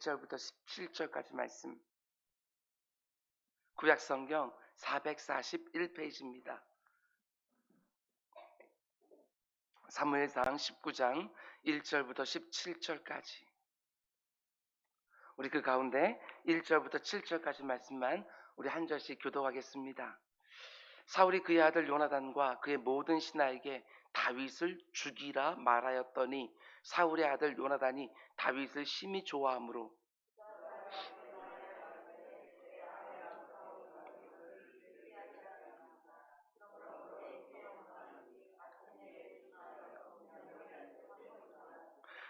1절부터 17절까지 말씀. 구약 성경 441페이지입니다. 사무엘상 19장 1절부터 17절까지. 우리 그 가운데 1절부터 7절까지 말씀만 우리 한 절씩 교도하겠습니다. 사울이 그의 아들 요나단과 그의 모든 신하에게 다윗을 죽이라 말하였더니 사울의 아들 요나단이 다윗을 심히 좋아하므로.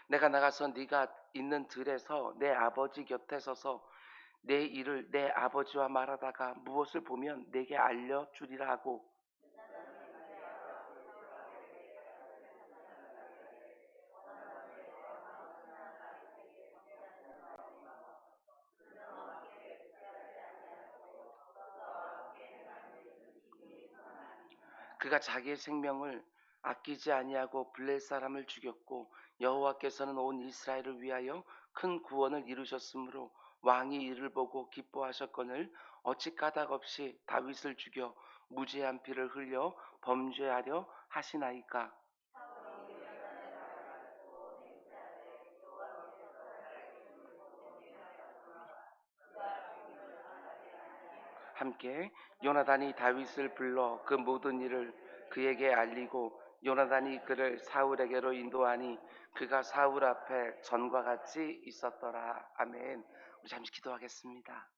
내가 나가서 네가 있는 들에서 내 아버지 곁에 서서 내 일을 내 아버지와 말하다가 무엇을 보면 내게 알려 주리라 하고 그가 자기의 생명을 아끼지 아니하고 블레 사람을 죽였고 여호와께서는 온 이스라엘을 위하여 큰 구원을 이루셨으므로 왕이 이를 보고 기뻐하셨거늘 어찌 까닭 없이 다윗을 죽여 무죄한 피를 흘려 범죄하려 하시나이까 함께 요나단이 다윗을 불러 그 모든 일을 그에게 알리고 요나단이 그를 사울에게로 인도하니 그가 사울 앞에 전과 같이 있었더라. 아멘. 우리 잠시 기도하겠습니다.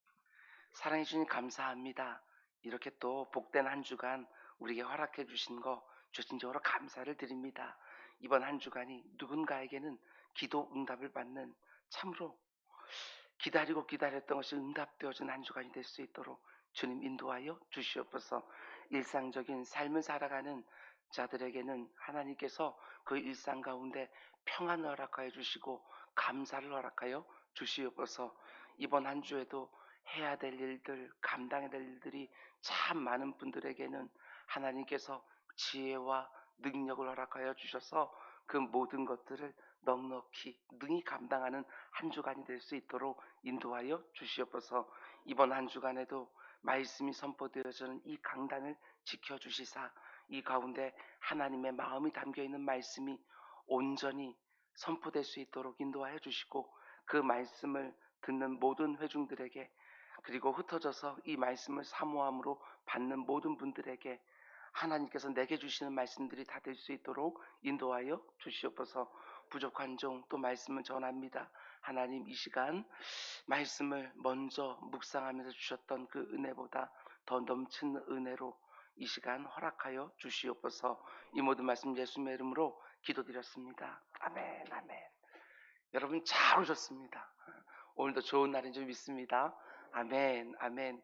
사랑해 주님 감사합니다. 이렇게 또 복된 한 주간 우리에게 허락해 주신 거 조심적으로 감사를 드립니다. 이번 한 주간이 누군가에게는 기도 응답을 받는 참으로 기다리고 기다렸던 것이 응답되어진 한 주간이 될 수 있도록 주님 인도하여 주시옵소서. 일상적인 삶을 살아가는 자들에게는 하나님께서 그 일상 가운데 평안을 허락하여 주시고 감사를 허락하여 주시옵소서. 이번 한 주에도 해야 될 일들, 감당해야 될 일들이 참 많은 분들에게는 하나님께서 지혜와 능력을 허락하여 주셔서 그 모든 것들을 넉넉히 능히 감당하는 한 주간이 될 수 있도록 인도하여 주시옵소서. 이번 한 주간에도 말씀이 선포되어지는 이 강단을 지켜주시사 이 가운데 하나님의 마음이 담겨 있는 말씀이 온전히 선포될 수 있도록 인도하여 주시고 그 말씀을 듣는 모든 회중들에게 그리고 흩어져서 이 말씀을 사모함으로 받는 모든 분들에게 하나님께서 내게 주시는 말씀들이 다 될 수 있도록 인도하여 주시옵소서 부족한 종 또 말씀을 전합니다. 하나님 이 시간 말씀을 먼저 묵상하면서 주셨던 그 은혜보다 더 넘치는 은혜로 이 시간 허락하여 주시옵소서 이 모든 말씀 예수님의 이름으로 기도드렸습니다. 아멘 아멘 여러분 잘 오셨습니다. 오늘도 좋은 날인 줄 믿습니다. 아멘 아멘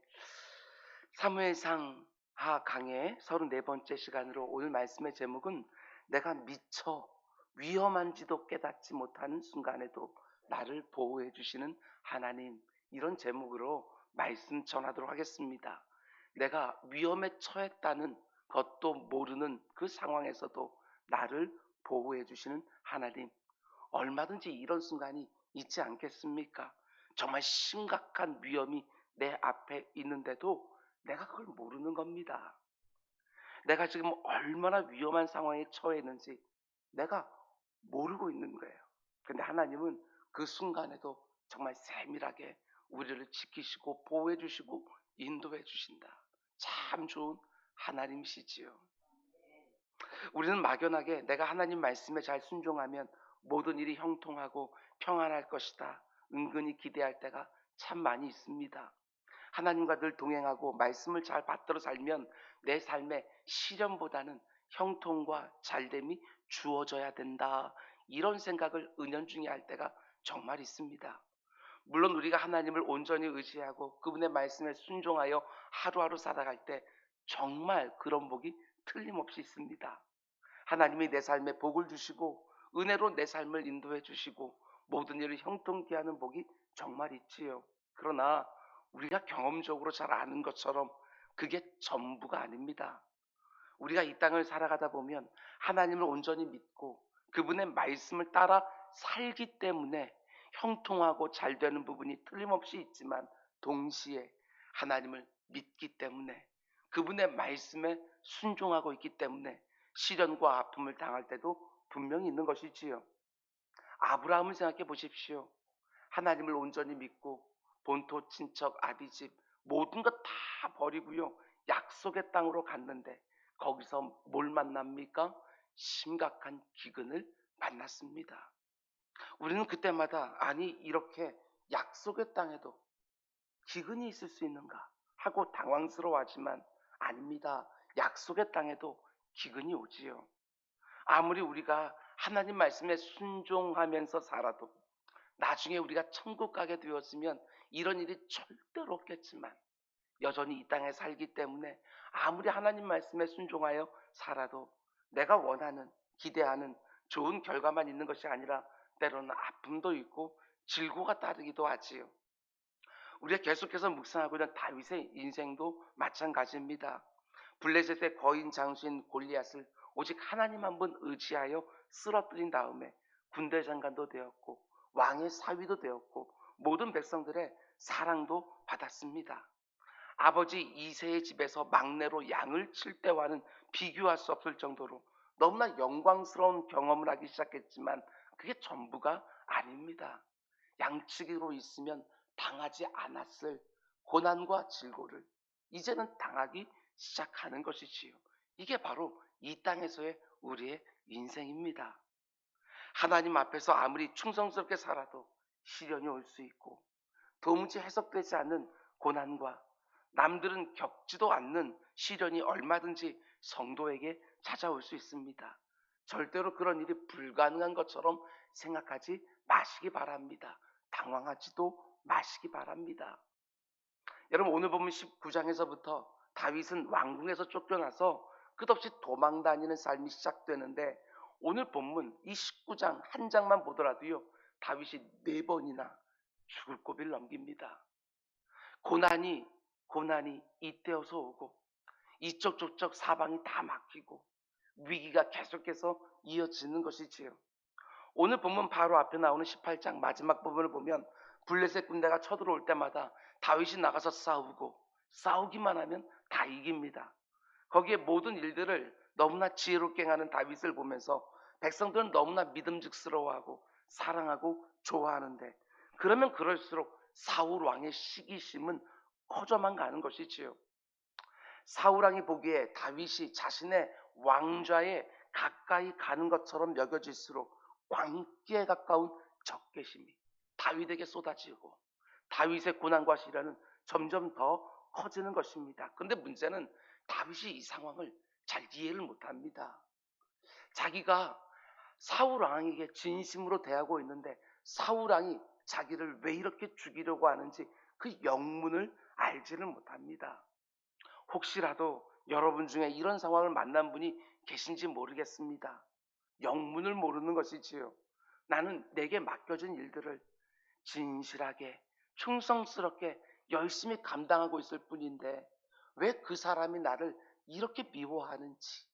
사무엘상 하 강의 34번째 시간으로 오늘 말씀의 제목은 내가 미처 위험한지도 깨닫지 못하는 순간에도 나를 보호해 주시는 하나님 이런 제목으로 말씀 전하도록 하겠습니다. 내가 위험에 처했다는 것도 모르는 그 상황에서도 나를 보호해 주시는 하나님 얼마든지 이런 순간이 있지 않겠습니까? 정말 심각한 위험이 내 앞에 있는데도 내가 그걸 모르는 겁니다. 내가 지금 얼마나 위험한 상황에 처했는지 내가 모르고 있는 거예요. 근데 하나님은 그 순간에도 정말 세밀하게 우리를 지키시고 보호해 주시고 인도해 주신다. 참 좋은 하나님이시지요. 우리는 막연하게 내가 하나님 말씀에 잘 순종하면 모든 일이 형통하고 평안할 것이다. 은근히 기대할 때가 참 많이 있습니다. 하나님과 늘 동행하고 말씀을 잘 받들어 살면 내 삶에 시련보다는 형통과 잘됨이 주어져야 된다. 이런 생각을 은연중에 할 때가 정말 있습니다. 물론 우리가 하나님을 온전히 의지하고 그분의 말씀에 순종하여 하루하루 살아갈 때 정말 그런 복이 틀림없이 있습니다. 하나님이 내 삶에 복을 주시고 은혜로 내 삶을 인도해 주시고 모든 일을 형통케 하는 복이 정말 있지요. 그러나 우리가 경험적으로 잘 아는 것처럼 그게 전부가 아닙니다. 우리가 이 땅을 살아가다 보면 하나님을 온전히 믿고 그분의 말씀을 따라 살기 때문에 형통하고 잘 되는 부분이 틀림없이 있지만 동시에 하나님을 믿기 때문에 그분의 말씀에 순종하고 있기 때문에 시련과 아픔을 당할 때도 분명히 있는 것이지요. 아브라함을 생각해 보십시오. 하나님을 온전히 믿고 본토 친척 아비집 모든 것 다 버리고요. 약속의 땅으로 갔는데 거기서 뭘 만납니까? 심각한 기근을 만났습니다. 우리는 그때마다 아니 이렇게 약속의 땅에도 기근이 있을 수 있는가 하고 당황스러워하지만 아닙니다. 약속의 땅에도 기근이 오지요. 아무리 우리가 하나님 말씀에 순종하면서 살아도 나중에 우리가 천국 가게 되었으면 이런 일이 절대로 없겠지만 여전히 이 땅에 살기 때문에 아무리 하나님 말씀에 순종하여 살아도 내가 원하는 기대하는 좋은 결과만 있는 것이 아니라 때로는 아픔도 있고 질고가 따르기도 하지요. 우리가 계속해서 묵상하고 있는 다윗의 인생도 마찬가지입니다. 블레셋의 거인 장수인 골리앗을 오직 하나님 한 분 의지하여 쓰러뜨린 다음에 군대 장관도 되었고 왕의 사위도 되었고 모든 백성들의 사랑도 받았습니다. 아버지 이세의 집에서 막내로 양을 칠 때와는 비교할 수 없을 정도로 너무나 영광스러운 경험을 하기 시작했지만 그게 전부가 아닙니다. 양치기로 있으면 당하지 않았을 고난과 질고를 이제는 당하기 시작하는 것이지요. 이게 바로 이 땅에서의 우리의 인생입니다. 하나님 앞에서 아무리 충성스럽게 살아도 시련이 올 수 있고 도무지 해석되지 않는 고난과 남들은 겪지도 않는 시련이 얼마든지 성도에게 찾아올 수 있습니다. 절대로 그런 일이 불가능한 것처럼 생각하지 마시기 바랍니다. 당황하지도 마시기 바랍니다. 여러분 오늘 보면 19장에서부터 다윗은 왕궁에서 쫓겨나서 끝없이 도망 다니는 삶이 시작되는데 오늘 본문 이 19장 한 장만 보더라도요 다윗이 네 번이나 죽을 고비를 넘깁니다. 고난이 고난이 이때어서 오고 이쪽 저쪽 사방이 다 막히고 위기가 계속해서 이어지는 것이지요. 오늘 본문 바로 앞에 나오는 18장 마지막 부분을 보면 블레셋 군대가 쳐들어올 때마다 다윗이 나가서 싸우고 싸우기만 하면 다 이깁니다. 거기에 모든 일들을 너무나 지혜롭게 하는 다윗을 보면서 백성들은 너무나 믿음직스러워하고 사랑하고 좋아하는데 그러면 그럴수록 사울 왕의 시기심은 커져만 가는 것이지요. 사울 왕이 보기에 다윗이 자신의 왕좌에 가까이 가는 것처럼 여겨질수록 광기에 가까운 적개심이 다윗에게 쏟아지고 다윗의 고난과 시련은 점점 더 커지는 것입니다. 그런데 문제는 다윗이 이 상황을 잘 이해를 못합니다. 자기가 사울 왕에게 진심으로 대하고 있는데 사울 왕이 자기를 왜 이렇게 죽이려고 하는지 그 영문을 알지를 못합니다. 혹시라도 여러분 중에 이런 상황을 만난 분이 계신지 모르겠습니다. 영문을 모르는 것이지요. 나는 내게 맡겨진 일들을 진실하게, 충성스럽게 열심히 감당하고 있을 뿐인데 왜 그 사람이 나를 이렇게 미워하는지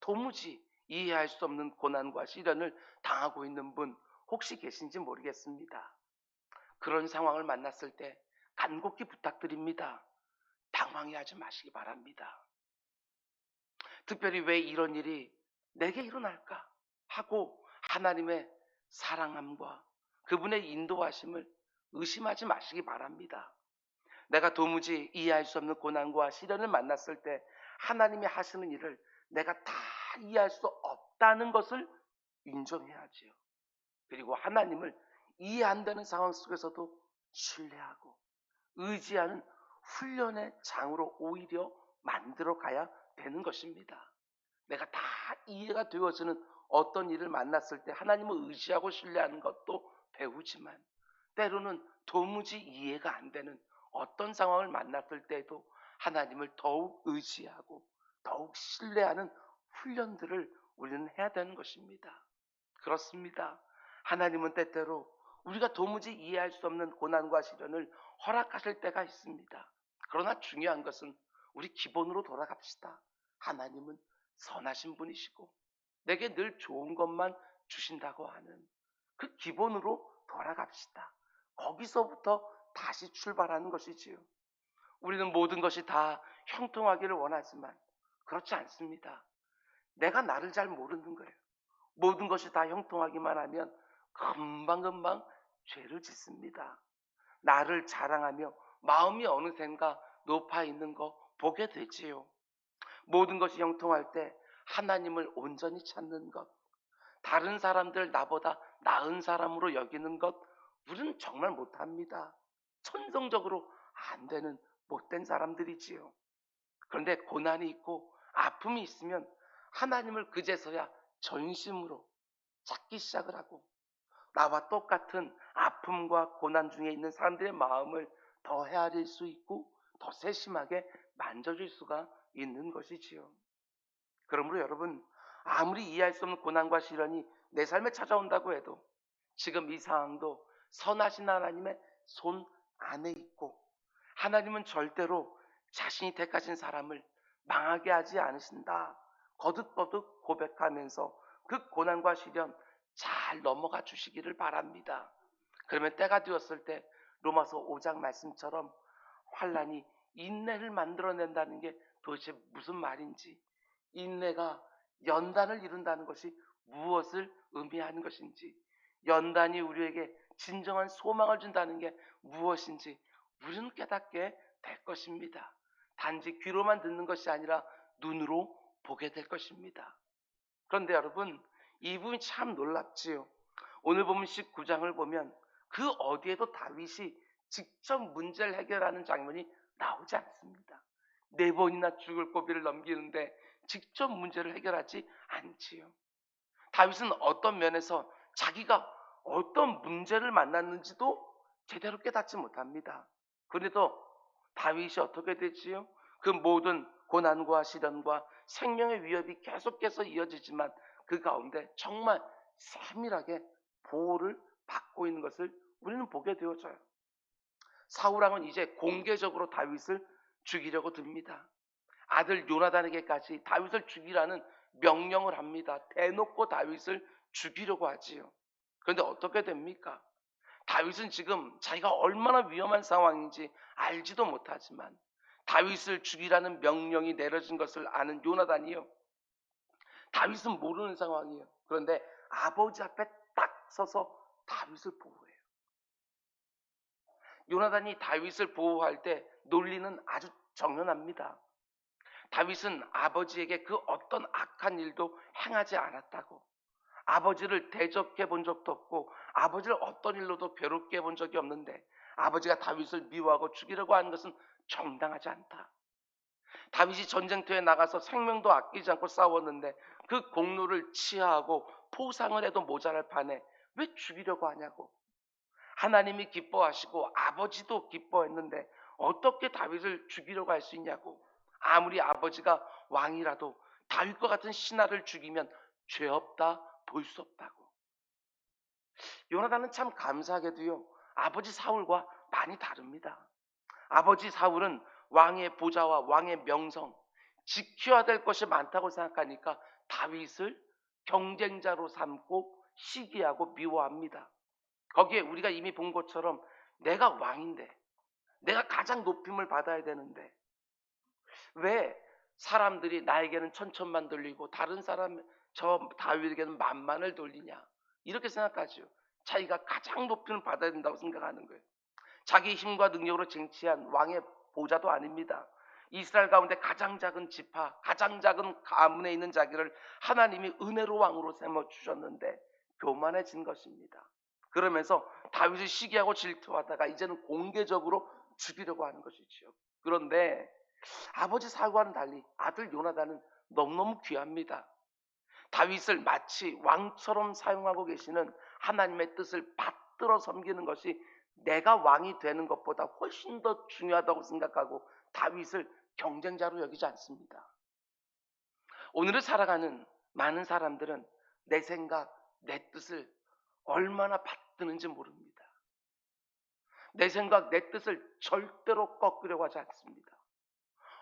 도무지 이해할 수 없는 고난과 시련을 당하고 있는 분 혹시 계신지 모르겠습니다. 그런 상황을 만났을 때 간곡히 부탁드립니다. 당황해 하지 마시기 바랍니다. 특별히 왜 이런 일이 내게 일어날까 하고 하나님의 사랑함과 그분의 인도하심을 의심하지 마시기 바랍니다. 내가 도무지 이해할 수 없는 고난과 시련을 만났을 때 하나님이 하시는 일을 내가 다 이해할 수 없다는 것을 인정해야지요. 그리고 하나님을 이해 안 되는 상황 속에서도 신뢰하고 의지하는 훈련의 장으로 오히려 만들어 가야 되는 것입니다. 내가 다 이해가 되어지는 어떤 일을 만났을 때 하나님을 의지하고 신뢰하는 것도 배우지만 때로는 도무지 이해가 안 되는 어떤 상황을 만났을 때도 하나님을 더욱 의지하고 더욱 신뢰하는 훈련들을 우리는 해야 되는 것입니다. 그렇습니다. 하나님은 때때로 우리가 도무지 이해할 수 없는 고난과 시련을 허락하실 때가 있습니다. 그러나 중요한 것은 우리 기본으로 돌아갑시다. 하나님은 선하신 분이시고 내게 늘 좋은 것만 주신다고 하는 그 기본으로 돌아갑시다. 거기서부터 다시 출발하는 것이지요. 우리는 모든 것이 다 형통하기를 원하지만 그렇지 않습니다. 내가 나를 잘 모르는 거예요. 모든 것이 다 형통하기만 하면 금방금방 죄를 짓습니다. 나를 자랑하며 마음이 어느샌가 높아 있는 거 보게 되지요. 모든 것이 형통할 때 하나님을 온전히 찾는 것, 다른 사람들 나보다 나은 사람으로 여기는 것, 우리는 정말 못합니다. 천성적으로 안 되는 못된 사람들이지요. 그런데 고난이 있고 아픔이 있으면 하나님을 그제서야 전심으로 찾기 시작을 하고 나와 똑같은 아픔과 고난 중에 있는 사람들의 마음을 더 헤아릴 수 있고 더 세심하게 만져줄 수가 있는 것이지요. 그러므로 여러분 아무리 이해할 수 없는 고난과 시련이 내 삶에 찾아온다고 해도 지금 이 상황도 선하신 하나님의 손 안에 있고 하나님은 절대로 자신이 택하신 사람을 망하게 하지 않으신다. 거듭거듭 고백하면서 그 고난과 시련 잘 넘어가 주시기를 바랍니다. 그러면 때가 되었을 때 로마서 5장 말씀처럼 환란이 인내를 만들어낸다는 게 도대체 무슨 말인지 인내가 연단을 이룬다는 것이 무엇을 의미하는 것인지 연단이 우리에게 진정한 소망을 준다는 게 무엇인지 우리는 깨닫게 될 것입니다. 단지 귀로만 듣는 것이 아니라 눈으로 보게 될 것입니다. 그런데 여러분, 이 부분이 참 놀랍지요. 오늘 보면 19장을 보면 그 어디에도 다윗이 직접 문제를 해결하는 장면이 나오지 않습니다. 네 번이나 죽을 고비를 넘기는데 직접 문제를 해결하지 않지요. 다윗은 어떤 면에서 자기가 어떤 문제를 만났는지도 제대로 깨닫지 못합니다. 그래도 다윗이 어떻게 되지요? 그 모든 고난과 시련과 생명의 위협이 계속해서 이어지지만 그 가운데 정말 세밀하게 보호를 받고 있는 것을 우리는 보게 되어져요. 사울왕은 이제 공개적으로 다윗을 죽이려고 듭니다. 아들 요나단에게까지 다윗을 죽이라는 명령을 합니다. 대놓고 다윗을 죽이려고 하지요. 그런데 어떻게 됩니까? 다윗은 지금 자기가 얼마나 위험한 상황인지 알지도 못하지만 다윗을 죽이라는 명령이 내려진 것을 아는 요나단이요. 다윗은 모르는 상황이에요. 그런데 아버지 앞에 딱 서서 다윗을 보호해요. 요나단이 다윗을 보호할 때 논리는 아주 정연합니다. 다윗은 아버지에게 그 어떤 악한 일도 행하지 않았다고. 아버지를 대적해 본 적도 없고 아버지를 어떤 일로도 괴롭게 본 적이 없는데 아버지가 다윗을 미워하고 죽이려고 하는 것은 정당하지 않다. 다윗이 전쟁터에 나가서 생명도 아끼지 않고 싸웠는데 그 공로를 치하하고 포상을 해도 모자랄 판에 왜 죽이려고 하냐고. 하나님이 기뻐하시고 아버지도 기뻐했는데 어떻게 다윗을 죽이려고 할 수 있냐고. 아무리 아버지가 왕이라도 다윗과 같은 신하를 죽이면 죄 없다 볼 수 없다고. 요나단은 참 감사하게도요. 아버지 사울과 많이 다릅니다. 아버지 사울은 왕의 보좌와 왕의 명성 지켜야 될 것이 많다고 생각하니까 다윗을 경쟁자로 삼고 시기하고 미워합니다. 거기에 우리가 이미 본 것처럼 내가 왕인데 내가 가장 높임을 받아야 되는데 왜 사람들이 나에게는 천천만 돌리고 다른 사람 저 다윗에게는 만만을 돌리냐 이렇게 생각하죠. 자기가 가장 높임을 받아야 된다고 생각하는 거예요. 자기 힘과 능력으로 쟁취한 왕의 보좌도 아닙니다. 이스라엘 가운데 가장 작은 지파, 가장 작은 가문에 있는 자기를 하나님이 은혜로 왕으로 세워 주셨는데 교만해진 것입니다. 그러면서 다윗을 시기하고 질투하다가 이제는 공개적으로 죽이려고 하는 것이지요. 그런데 아버지 사울과는 달리 아들 요나단은 너무너무 귀합니다. 다윗을 마치 왕처럼 사용하고 계시는 하나님의 뜻을 받들어 섬기는 것이 내가 왕이 되는 것보다 훨씬 더 중요하다고 생각하고 다윗을 경쟁자로 여기지 않습니다. 오늘을 살아가는 많은 사람들은 내 생각, 내 뜻을 얼마나 받드는지 모릅니다. 내 생각, 내 뜻을 절대로 꺾으려고 하지 않습니다.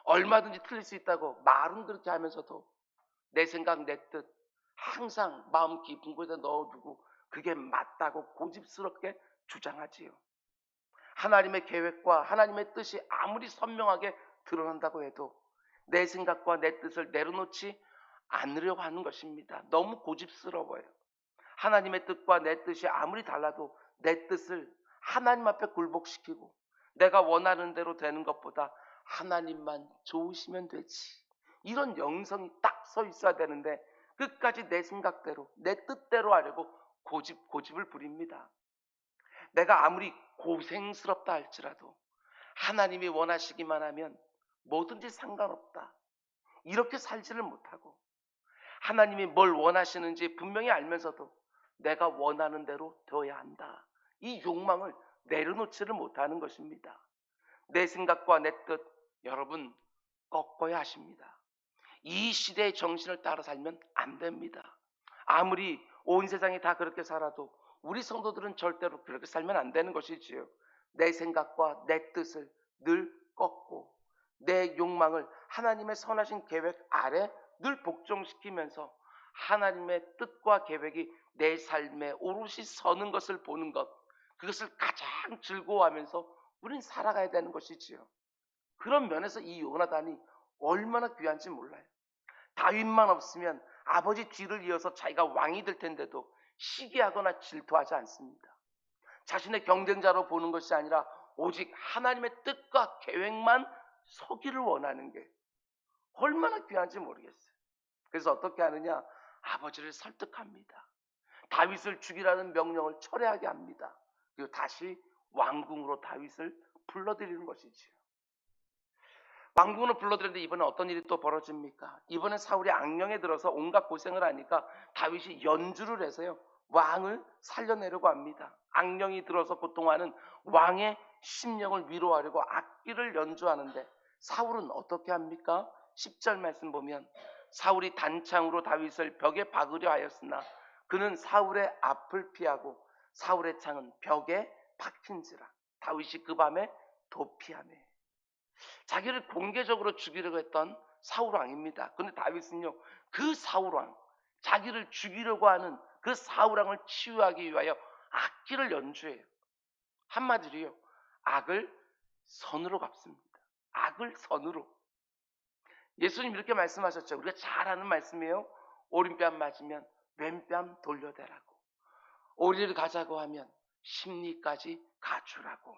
얼마든지 틀릴 수 있다고 말은 그렇게 하면서도 내 생각, 내 뜻 항상 마음 깊은 곳에 넣어두고 그게 맞다고 고집스럽게 주장하지요. 하나님의 계획과 하나님의 뜻이 아무리 선명하게 드러난다고 해도 내 생각과 내 뜻을 내려놓지 않으려고 하는 것입니다. 너무 고집스러워요. 하나님의 뜻과 내 뜻이 아무리 달라도 내 뜻을 하나님 앞에 굴복시키고 내가 원하는 대로 되는 것보다 하나님만 좋으시면 되지. 이런 영성이 딱 서 있어야 되는데 끝까지 내 생각대로 내 뜻대로 하려고 고집 고집을 부립니다. 내가 아무리 고생스럽다 할지라도 하나님이 원하시기만 하면 뭐든지 상관없다. 이렇게 살지를 못하고 하나님이 뭘 원하시는지 분명히 알면서도 내가 원하는 대로 되어야 한다. 이 욕망을 내려놓지를 못하는 것입니다. 내 생각과 내 뜻 여러분 꺾어야 하십니다. 이 시대의 정신을 따라 살면 안 됩니다. 아무리 온 세상이 다 그렇게 살아도 우리 성도들은 절대로 그렇게 살면 안 되는 것이지요. 내 생각과 내 뜻을 늘 꺾고 내 욕망을 하나님의 선하신 계획 아래 늘 복종시키면서 하나님의 뜻과 계획이 내 삶에 오롯이 서는 것을 보는 것 그것을 가장 즐거워하면서 우린 살아가야 되는 것이지요. 그런 면에서 이 요나단이 얼마나 귀한지 몰라요. 다윗만 없으면 아버지 뒤를 이어서 자기가 왕이 될 텐데도 시기하거나 질투하지 않습니다. 자신의 경쟁자로 보는 것이 아니라 오직 하나님의 뜻과 계획만 서기를 원하는 게 얼마나 귀한지 모르겠어요. 그래서 어떻게 하느냐? 아버지를 설득합니다. 다윗을 죽이라는 명령을 철회하게 합니다. 그리고 다시 왕궁으로 다윗을 불러들이는 것이지요. 왕궁으로 불러들였는데 이번에 어떤 일이 또 벌어집니까? 이번에 사울이 악령에 들어서 온갖 고생을 하니까 다윗이 연주를 해서요. 왕을 살려내려고 합니다. 악령이 들어서 고통하는 왕의 심령을 위로하려고 악기를 연주하는데 사울은 어떻게 합니까? 10절 말씀 보면 사울이 단창으로 다윗을 벽에 박으려 하였으나 그는 사울의 앞을 피하고 사울의 창은 벽에 박힌지라 다윗이 그 밤에 도피하네. 자기를 공개적으로 죽이려고 했던 사울 왕입니다. 근데 다윗은요, 그 사울 왕, 자기를 죽이려고 하는 그 사울 왕을 치유하기 위하여 악기를 연주해요. 한마디로요, 악을 선으로 갚습니다. 악을 선으로. 예수님 이렇게 말씀하셨죠. 우리가 잘 아는 말씀이에요. 오른뺨 맞으면 왼뺨 돌려대라고. 오리를 가자고 하면 심리까지 가주라고.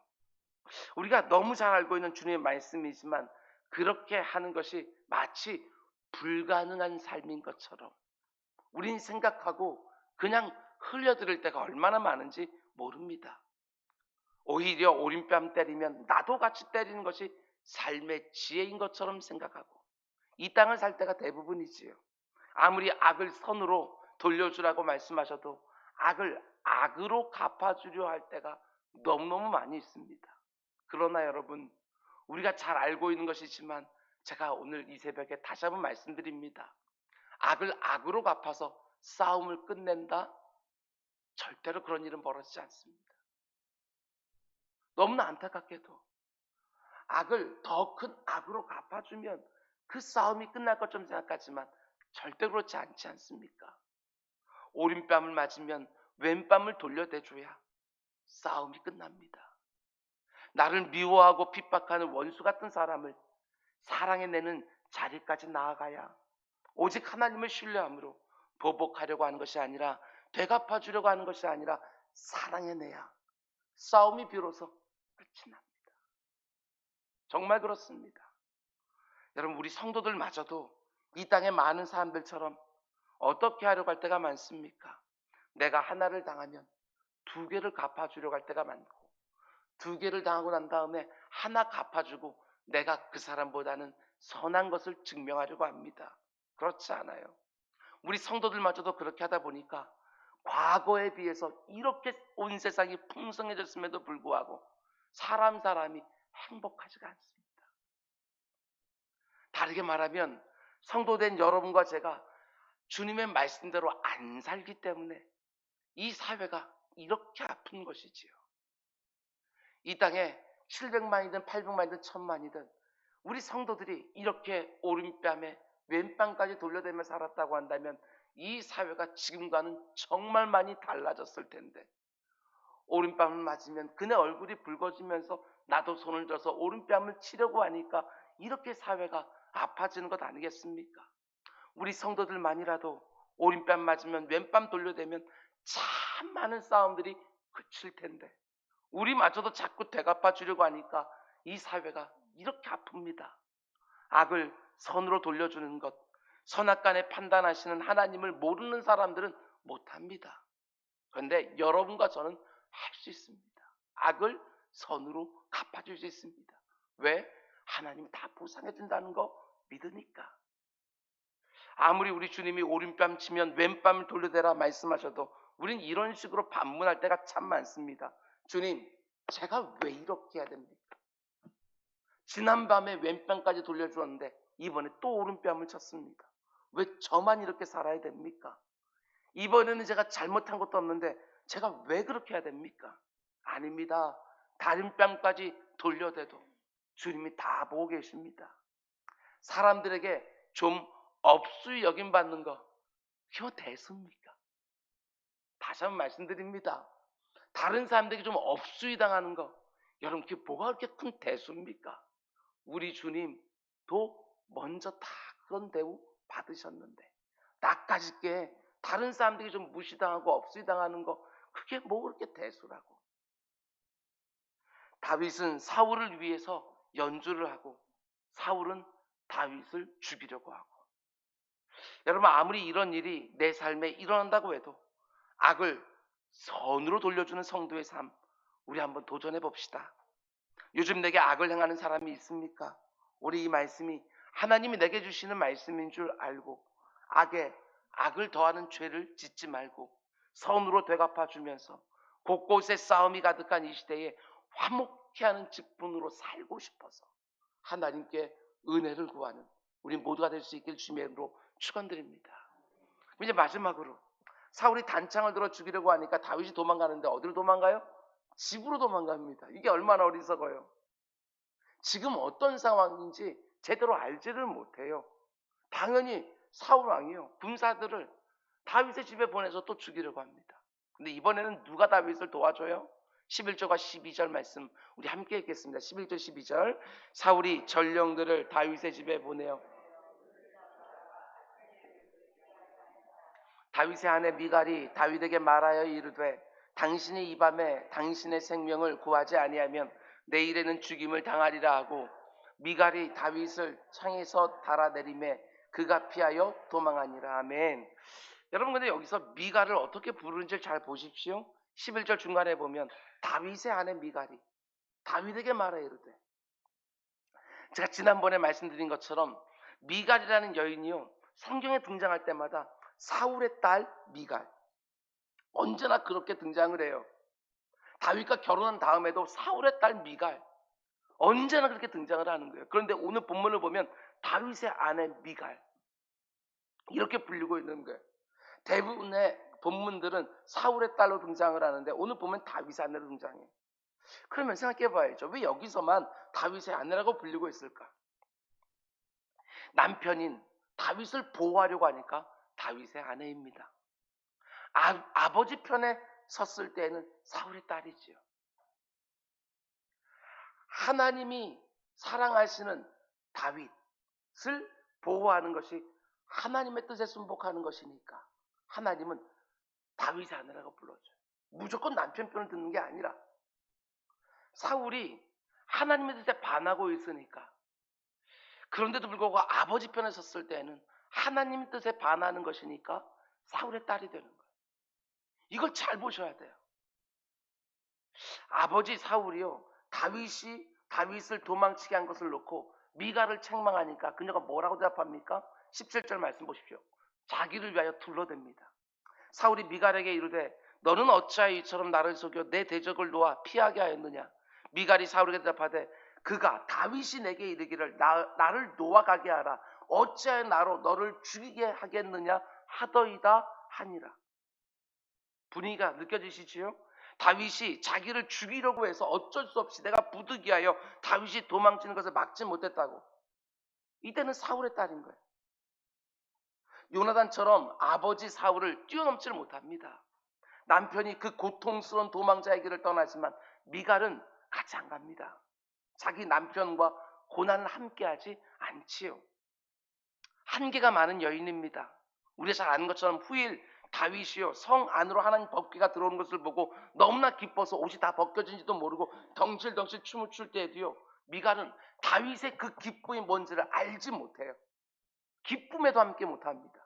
우리가 너무 잘 알고 있는 주님의 말씀이지만 그렇게 하는 것이 마치 불가능한 삶인 것처럼 우린 생각하고 그냥 흘려들을 때가 얼마나 많은지 모릅니다. 오히려 오른뺨 때리면 나도 같이 때리는 것이 삶의 지혜인 것처럼 생각하고 이 땅을 살 때가 대부분이지요. 아무리 악을 선으로 돌려주라고 말씀하셔도 악을 악으로 갚아주려 할 때가 너무너무 많이 있습니다. 그러나 여러분, 우리가 잘 알고 있는 것이지만 제가 오늘 이 새벽에 다시 한번 말씀드립니다. 악을 악으로 갚아서 싸움을 끝낸다? 절대로 그런 일은 벌어지지 않습니다. 너무나 안타깝게도 악을 더 큰 악으로 갚아주면 그 싸움이 끝날 것처럼 생각하지만 절대 그렇지 않지 않습니까? 오른뺨을 맞으면 왼뺨을 돌려대줘야 싸움이 끝납니다. 나를 미워하고 핍박하는 원수 같은 사람을 사랑해내는 자리까지 나아가야 오직 하나님을 신뢰함으로 보복하려고 하는 것이 아니라 되갚아 주려고 하는 것이 아니라 사랑해내야 싸움이 비로소 끝이 납니다. 정말 그렇습니다. 여러분 우리 성도들마저도 이 땅의 많은 사람들처럼 어떻게 하려고 할 때가 많습니까? 내가 하나를 당하면 두 개를 갚아주려고 할 때가 많고 두 개를 당하고 난 다음에 하나 갚아주고 내가 그 사람보다는 선한 것을 증명하려고 합니다. 그렇지 않아요. 우리 성도들마저도 그렇게 하다 보니까 과거에 비해서 이렇게 온 세상이 풍성해졌음에도 불구하고 사람 사람이 행복하지가 않습니다. 다르게 말하면 성도된 여러분과 제가 주님의 말씀대로 안 살기 때문에 이 사회가 이렇게 아픈 것이지요. 이 땅에 700만이든 800만이든 1000만이든 우리 성도들이 이렇게 오른뺨에 왼뺨까지 돌려대며 살았다고 한다면 이 사회가 지금과는 정말 많이 달라졌을 텐데 오른뺨을 맞으면 그네 얼굴이 붉어지면서 나도 손을 들어서 오른뺨을 치려고 하니까 이렇게 사회가 아파지는 것 아니겠습니까? 우리 성도들만이라도 오른뺨 맞으면 왼뺨 돌려대면 참 많은 싸움들이 그칠 텐데 우리마저도 자꾸 되갚아 주려고 하니까 이 사회가 이렇게 아픕니다. 악을 선으로 돌려주는 것, 선악간에 판단하시는 하나님을 모르는 사람들은 못합니다. 그런데 여러분과 저는 할 수 있습니다. 악을 선으로 갚아줄 수 있습니다. 왜? 하나님이 다 보상해 준다는 거 믿으니까. 아무리 우리 주님이 오른뺨 치면 왼뺨을 돌려대라 말씀하셔도 우린 이런 식으로 반문할 때가 참 많습니다. 주님, 제가 왜 이렇게 해야 됩니까? 지난밤에 왼뺨까지 돌려주었는데 이번에 또 오른뺨을 쳤습니다. 왜 저만 이렇게 살아야 됩니까? 이번에는 제가 잘못한 것도 없는데 제가 왜 그렇게 해야 됩니까? 아닙니다. 다른 뺨까지 돌려대도 주님이 다 보고 계십니다. 사람들에게 좀 업수히 여김 받는 거, 그거 대수입니까? 다시 한번 말씀드립니다. 다른 사람들에게 좀 업수히 당하는 거, 여러분 그게 뭐가 그렇게 큰 대수입니까? 우리 주님도 먼저 다 그런 대우 받으셨는데 나까지 게 다른 사람들이 좀 무시당하고 업수히 당하는 거 그게 뭐 그렇게 대수라고 다윗은 사울을 위해서 연주를 하고 사울은 다윗을 죽이려고 하고 여러분 아무리 이런 일이 내 삶에 일어난다고 해도 악을 선으로 돌려주는 성도의 삶 우리 한번 도전해 봅시다. 요즘 내게 악을 행하는 사람이 있습니까? 우리 이 말씀이 하나님이 내게 주시는 말씀인 줄 알고 악에 악을 더하는 죄를 짓지 말고 선으로 되갚아 주면서 곳곳에 싸움이 가득한 이 시대에 화목 케 하는 직분으로 살고 싶어서 하나님께 은혜를 구하는 우리 모두가 될 수 있길 주님으로 축원드립니다. 이제 마지막으로 사울이 단창을 들어 죽이려고 하니까 다윗이 도망가는데 어디로 도망가요? 집으로 도망갑니다. 이게 얼마나 어리석어요. 지금 어떤 상황인지 제대로 알지를 못해요. 당연히 사울 왕이요. 군사들을 다윗의 집에 보내서 또 죽이려고 합니다. 근데 이번에는 누가 다윗을 도와줘요? 11절과 12절 말씀 우리 함께 읽겠습니다. 11절 12절 사울이 전령들을 다윗의 집에 보내요. 다윗의 아내 미갈이 다윗에게 말하여 이르되 당신이 이 밤에 당신의 생명을 구하지 아니하면 내일에는 죽임을 당하리라 하고 미갈이 다윗을 창에서 달아내림에 그가 피하여 도망하니라 아멘. 여러분 근데 여기서 미갈을 어떻게 부르는지 잘 보십시오. 11절 중간에 보면 다윗의 아내 미갈이 다윗에게 말해 이르되 제가 지난번에 말씀드린 것처럼 미갈이라는 여인이요 성경에 등장할 때마다 사울의 딸 미갈 언제나 그렇게 등장을 해요. 다윗과 결혼한 다음에도 사울의 딸 미갈 언제나 그렇게 등장을 하는 거예요. 그런데 오늘 본문을 보면 다윗의 아내 미갈 이렇게 불리고 있는 거예요. 대부분의 본문들은 사울의 딸로 등장을 하는데 오늘 보면 다윗의 아내로 등장해요. 그러면 생각해 봐야죠. 왜 여기서만 다윗의 아내라고 불리고 있을까? 남편인 다윗을 보호하려고 하니까 다윗의 아내입니다. 아, 아버지 편에 섰을 때는 사울의 딸이지요. 하나님이 사랑하시는 다윗을 보호하는 것이 하나님의 뜻에 순복하는 것이니까 하나님은 다윗의 아내라고 불러줘요. 무조건 남편 편을 듣는 게 아니라 사울이 하나님의 뜻에 반하고 있으니까 그런데도 불구하고 아버지 편에 섰을 때는 하나님의 뜻에 반하는 것이니까 사울의 딸이 되는 거예요. 이걸 잘 보셔야 돼요. 아버지 사울이요. 다윗이 다윗을 도망치게 한 것을 놓고 미가를 책망하니까 그녀가 뭐라고 대답합니까? 17절 말씀 보십시오. 자기를 위하여 둘러댑니다. 사울이 미갈에게 이르되 너는 어찌하여 이처럼 나를 속여 내 대적을 놓아 피하게 하였느냐? 미갈이 사울에게 대답하되 그가 다윗이 내게 이르기를 나, 나를 놓아가게 하라. 어찌하여 나로 너를 죽이게 하겠느냐 하더이다 하니라. 분위기가 느껴지시지요? 다윗이 자기를 죽이려고 해서 어쩔 수 없이 내가 부득이하여 다윗이 도망치는 것을 막지 못했다고. 이때는 사울의 딸인 거예요. 요나단처럼 아버지 사울을 뛰어넘지를 못합니다. 남편이 그 고통스러운 도망자의 길을 떠나지만 미갈은 같이 안 갑니다. 자기 남편과 고난을 함께하지 않지요. 한계가 많은 여인입니다. 우리가 잘 아는 것처럼 후일 다윗이요 성 안으로 하나님 법궤가 들어오는 것을 보고 너무나 기뻐서 옷이 다 벗겨진지도 모르고 덩실덩실 춤을 출 때에도요 미갈은 다윗의 그 기쁨이 뭔지를 알지 못해요. 기쁨에도 함께 못합니다.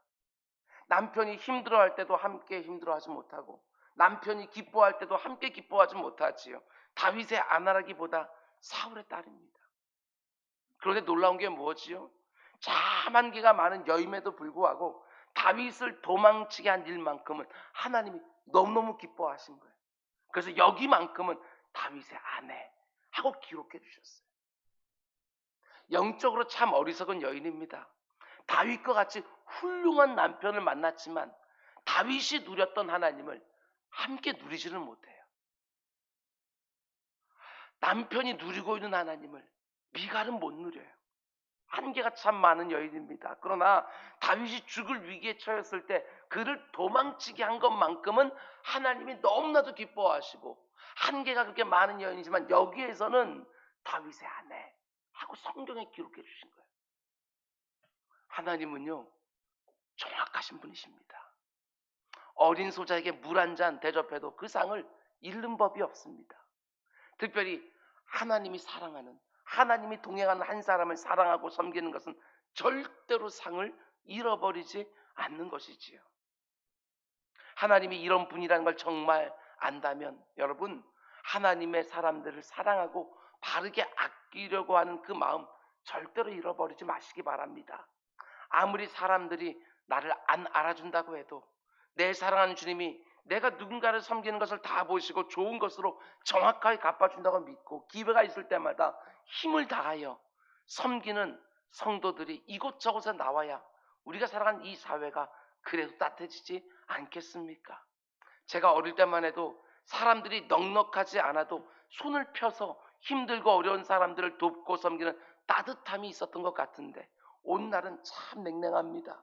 남편이 힘들어할 때도 함께 힘들어하지 못하고 남편이 기뻐할 때도 함께 기뻐하지 못하지요. 다윗의 아나라기보다 사울의 딸입니다. 그런데 놀라운 게 뭐지요? 개가 많은 여임에도 불구하고 다윗을 도망치게 한 일만큼은 하나님이 너무너무 기뻐하신 거예요. 그래서 여기만큼은 다윗의 아내 하고 기록해 주셨어요. 영적으로 참 어리석은 여인입니다. 다윗과 같이 훌륭한 남편을 만났지만 다윗이 누렸던 하나님을 함께 누리지는 못해요. 남편이 누리고 있는 하나님을 미갈은 못 누려요. 한계가 참 많은 여인입니다. 그러나 다윗이 죽을 위기에 처했을 때 그를 도망치게 한 것만큼은 하나님이 너무나도 기뻐하시고 한계가 그렇게 많은 여인이지만 여기에서는 다윗의 아내 하고 성경에 기록해 주신 거예요. 하나님은요 정확하신 분이십니다. 어린 소자에게 물 한 잔 대접해도 그 상을 잃는 법이 없습니다. 특별히 하나님이 사랑하는 하나님이 동행하는 한 사람을 사랑하고 섬기는 것은 절대로 상을 잃어버리지 않는 것이지요. 하나님이 이런 분이라는 걸 정말 안다면 여러분 하나님의 사람들을 사랑하고 바르게 아끼려고 하는 그 마음 절대로 잃어버리지 마시기 바랍니다. 아무리 사람들이 나를 안 알아준다고 해도 내 사랑하는 주님이 내가 누군가를 섬기는 것을 다 보시고 좋은 것으로 정확하게 갚아준다고 믿고 기회가 있을 때마다 힘을 다하여 섬기는 성도들이 이곳저곳에 나와야 우리가 살아가는 이 사회가 그래도 따뜻해지지 않겠습니까? 제가 어릴 때만 해도 사람들이 넉넉하지 않아도 손을 펴서 힘들고 어려운 사람들을 돕고 섬기는 따뜻함이 있었던 것 같은데 오늘날은 참 냉랭합니다.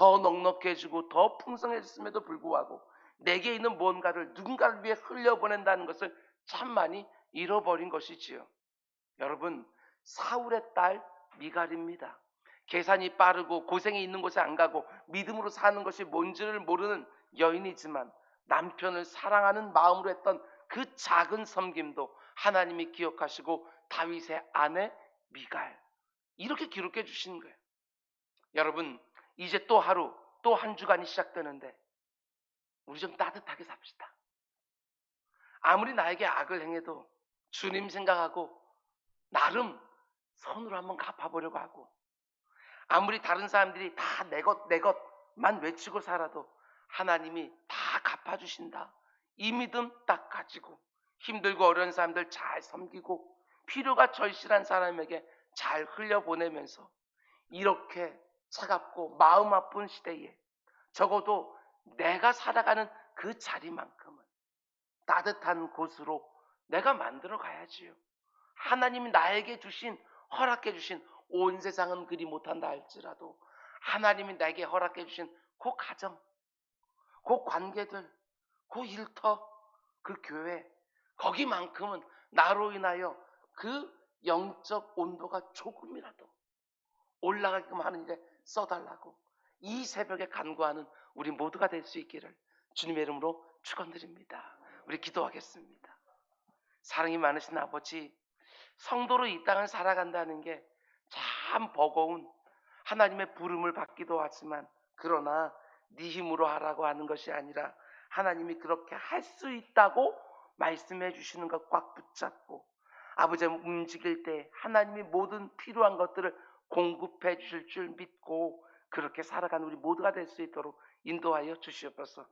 더 넉넉해지고 더 풍성해졌음에도 불구하고 내게 있는 뭔가를 누군가를 위해 흘려보낸다는 것을 참 많이 잃어버린 것이지요. 여러분, 사울의 딸 미갈입니다. 계산이 빠르고 고생이 있는 곳에 안 가고 믿음으로 사는 것이 뭔지를 모르는 여인이지만 남편을 사랑하는 마음으로 했던 그 작은 섬김도 하나님이 기억하시고 다윗의 아내 미갈 이렇게 기록해 주신 거예요. 여러분, 이제 또 하루, 또 한 주간이 시작되는데 우리 좀 따뜻하게 삽시다. 아무리 나에게 악을 행해도 주님 생각하고 나름 선으로 한번 갚아보려고 하고 아무리 다른 사람들이 다 내 것, 내 것만 외치고 살아도 하나님이 다 갚아주신다. 이 믿음 딱 가지고 힘들고 어려운 사람들 잘 섬기고 필요가 절실한 사람에게 잘 흘려보내면서 이렇게 차갑고 마음 아픈 시대에 적어도 내가 살아가는 그 자리만큼은 따뜻한 곳으로 내가 만들어 가야지요. 하나님이 나에게 주신 허락해 주신 온 세상은 그리 못한다 할지라도 하나님이 나에게 허락해 주신 그 가정, 그 관계들, 그 일터, 그 교회 거기만큼은 나로 인하여 그 영적 온도가 조금이라도 올라가게끔 하는 일에 써달라고 이 새벽에 간구하는 우리 모두가 될 수 있기를 주님의 이름으로 축원드립니다. 우리 기도하겠습니다. 사랑이 많으신 아버지, 성도로 이 땅을 살아간다는 게 참 버거운 하나님의 부름을 받기도 하지만 그러나 네 힘으로 하라고 하는 것이 아니라 하나님이 그렇게 할 수 있다고 말씀해 주시는 것 꽉 붙잡고 아버지 움직일 때 하나님이 모든 필요한 것들을 공급해 주실 줄 믿고 그렇게 살아가는 우리 모두가 될 수 있도록 인도하여 주시옵소서.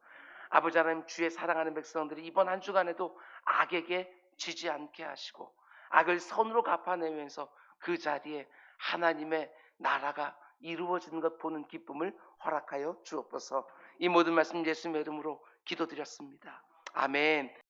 아버지 하나님 주의 사랑하는 백성들이 이번 한 주간에도 악에게 지지 않게 하시고 악을 선으로 갚아내면서 그 자리에 하나님의 나라가 이루어지는 것 보는 기쁨을 허락하여 주옵소서. 이 모든 말씀 예수님의 이름으로 기도드렸습니다. 아멘.